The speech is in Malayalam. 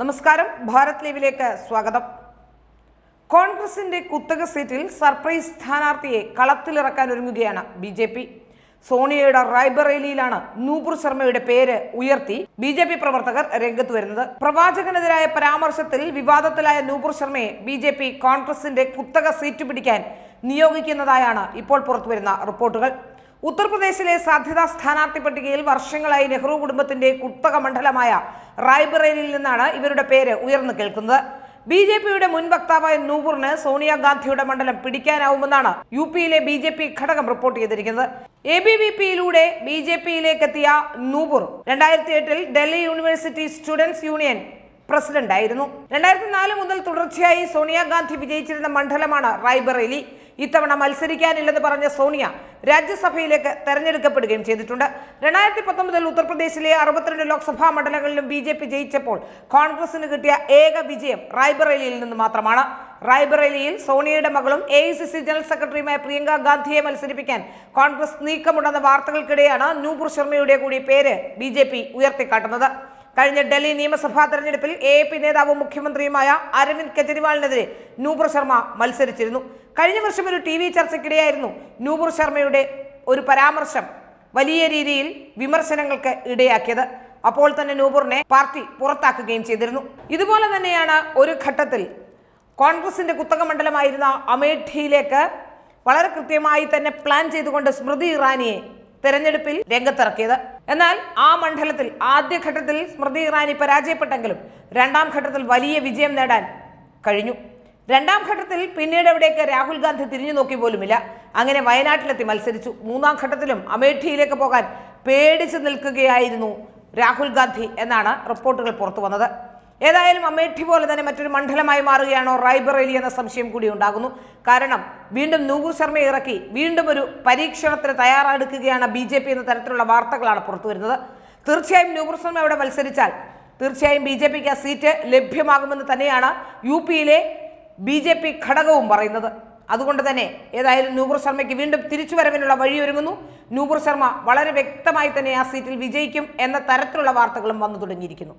നമസ്കാരം. ഭാരത് ലീവിലേക്ക് സ്വാഗതം. കോൺഗ്രസിന്റെ കുത്തക സീറ്റിൽ സർപ്രൈസ് സ്ഥാനാർത്ഥിയെ കളത്തിലിറക്കാൻ ഒരുങ്ങുകയാണ് ബി ജെ പി. സോണിയയുടെ റായ്ബറേലിയിലാണ് നൂപുർ ശർമ്മയുടെ പേര് ഉയർത്തി ബി ജെ പി പ്രവർത്തകർ രംഗത്ത് വരുന്നത്. പ്രവാചകനെതിരായ പരാമർശത്തിൽ വിവാദത്തിലായ നൂപുർ ശർമ്മയെ ബി ജെ പി കോൺഗ്രസിന്റെ കുത്തക സീറ്റ് പിടിക്കാൻ നിയോഗിക്കുന്നതായാണ് ഇപ്പോൾ പുറത്തുവരുന്ന റിപ്പോർട്ടുകൾ. ഉത്തർപ്രദേശിലെ സാധ്യതാ സ്ഥാനാർത്ഥി പട്ടികയിൽ വർഷങ്ങളായി നെഹ്റു കുടുംബത്തിന്റെ കുത്തക മണ്ഡലമായ റായ്ബറേലിയിൽ നിന്നാണ് ഇവരുടെ പേര് ഉയർന്നു കേൾക്കുന്നത്. ബി ജെ പിയുടെ മുൻ വക്താവായ നൂപുറിന് സോണിയാഗാന്ധിയുടെ മണ്ഡലം പിടിക്കാനാവുമെന്നാണ് യു പിയിലെ ബി ജെ പി ഘടകം റിപ്പോർട്ട് ചെയ്തിരിക്കുന്നത്. എ ബി വി പിയിലൂടെ ബി ജെ പിയിലേക്ക് എത്തിയ നൂപുർ രണ്ടായിരത്തി എട്ടിൽ ഡൽഹി യൂണിവേഴ്സിറ്റി സ്റ്റുഡൻസ് യൂണിയൻ പ്രസിഡന്റായിരുന്നു. രണ്ടായിരത്തി നാല് മുതൽ തുടർച്ചയായി സോണിയാഗാന്ധി വിജയിച്ചിരുന്ന മണ്ഡലമാണ് റായ്ബറേലി. ഇത്തവണ മത്സരിക്കാനില്ലെന്ന് പറഞ്ഞ സോണിയ രാജ്യസഭയിലേക്ക് തെരഞ്ഞെടുക്കപ്പെടുകയും ചെയ്തിട്ടുണ്ട്. രണ്ടായിരത്തി പത്തൊമ്പതിൽ ഉത്തർപ്രദേശിലെ അറുപത്തിരണ്ട് ലോക്സഭാ മണ്ഡലങ്ങളിലും ബി ജെ പി ജയിച്ചപ്പോൾ കോൺഗ്രസിന് കിട്ടിയ ഏക വിജയം റായ്ബറേലിയിൽ നിന്ന് മാത്രമാണ്. റായ്ബറേലിയിൽ സോണിയയുടെ മകളും A I C C general സെക്രട്ടറിയുമായ പ്രിയങ്ക ഗാന്ധിയെ മത്സരിപ്പിക്കാൻ കോൺഗ്രസ് നീക്കമുണ്ടെന്ന വാർത്തകൾക്കിടെയാണ് നൂപുർ ശർമ്മയുടെ കൂടി പേര് ബി ജെ പി ഉയർത്തിക്കാട്ടുന്നത്. കഴിഞ്ഞ ഡൽഹി നിയമസഭാ തെരഞ്ഞെടുപ്പിൽ എ പി നേതാവും മുഖ്യമന്ത്രിയുമായ അരവിന്ദ് കെജ്രിവാളിനെതിരെ നൂപുർ ശർമ്മ മത്സരിച്ചിരുന്നു. കഴിഞ്ഞ വർഷം ഒരു ടി വി ചർച്ചയ്ക്കിടെയായിരുന്നു നൂപുർ ശർമ്മയുടെ ഒരു പരാമർശം വലിയ രീതിയിൽ വിമർശനങ്ങൾക്ക് ഇടയാക്കിയത്. അപ്പോൾ തന്നെ നൂപുറിനെ പാർട്ടി പുറത്താക്കുകയും ചെയ്തിരുന്നു. ഇതുപോലെ തന്നെയാണ് ഒരു ഘട്ടത്തിൽ കോൺഗ്രസിന്റെ കുത്തക മണ്ഡലമായിരുന്ന അമേഠിയിലേക്ക് വളരെ കൃത്യമായി തന്നെ പ്ലാൻ ചെയ്തുകൊണ്ട് സ്മൃതി ഇറാനിയെ തെരഞ്ഞെടുപ്പിൽ രംഗത്തിറക്കിയത്. എന്നാൽ ആ മണ്ഡലത്തിൽ ആദ്യഘട്ടത്തിൽ സ്മൃതി ഇറാനി പരാജയപ്പെട്ടെങ്കിലും രണ്ടാം ഘട്ടത്തിൽ വലിയ വിജയം നേടാൻ കഴിഞ്ഞു. രണ്ടാം ഘട്ടത്തിൽ പിന്നീട് എവിടേക്ക് രാഹുൽ ഗാന്ധി തിരിഞ്ഞു നോക്കി പോലുമില്ല. അങ്ങനെ വയനാട്ടിലെത്തി മത്സരിച്ചു. മൂന്നാം ഘട്ടത്തിലും അമേഠിയിലേക്ക് പോകാൻ പേടിച്ച് നിൽക്കുകയായിരുന്നു രാഹുൽ ഗാന്ധി എന്നാണ് റിപ്പോർട്ടുകൾ പുറത്തു വന്നത്. ഏതായാലും അമേഠി പോലെ തന്നെ മറ്റൊരു മണ്ഡലമായി മാറുകയാണോ റായ്ബറേലി എന്ന സംശയം കൂടി ഉണ്ടാകുന്നു. കാരണം വീണ്ടും നൂപുർ ശർമ്മ ഇറക്കി വീണ്ടും ഒരു പരീക്ഷണത്തിന് തയ്യാറെടുക്കുകയാണ് ബി ജെ പി എന്ന തരത്തിലുള്ള വാർത്തകളാണ് പുറത്തു വരുന്നത്. തീർച്ചയായും നൂപുർ ശർമ്മ അവിടെ മത്സരിച്ചാൽ തീർച്ചയായും ബി ജെ പിക്ക് ആ സീറ്റ് ലഭ്യമാകുമെന്ന് തന്നെയാണ് യു പിയിലെ ബി ജെ പി ഘടകവും പറയുന്നത്. അതുകൊണ്ട് തന്നെ ഏതായാലും നൂപുർ ശർമ്മയ്ക്ക് വീണ്ടും തിരിച്ചുവരവിനുള്ള വഴിയൊരുങ്ങുന്നു. നൂപുർ ശർമ്മ വളരെ വ്യക്തമായി തന്നെ ആ സീറ്റിൽ വിജയിക്കും എന്ന തരത്തിലുള്ള വാർത്തകളും വന്നു തുടങ്ങിയിരിക്കുന്നു.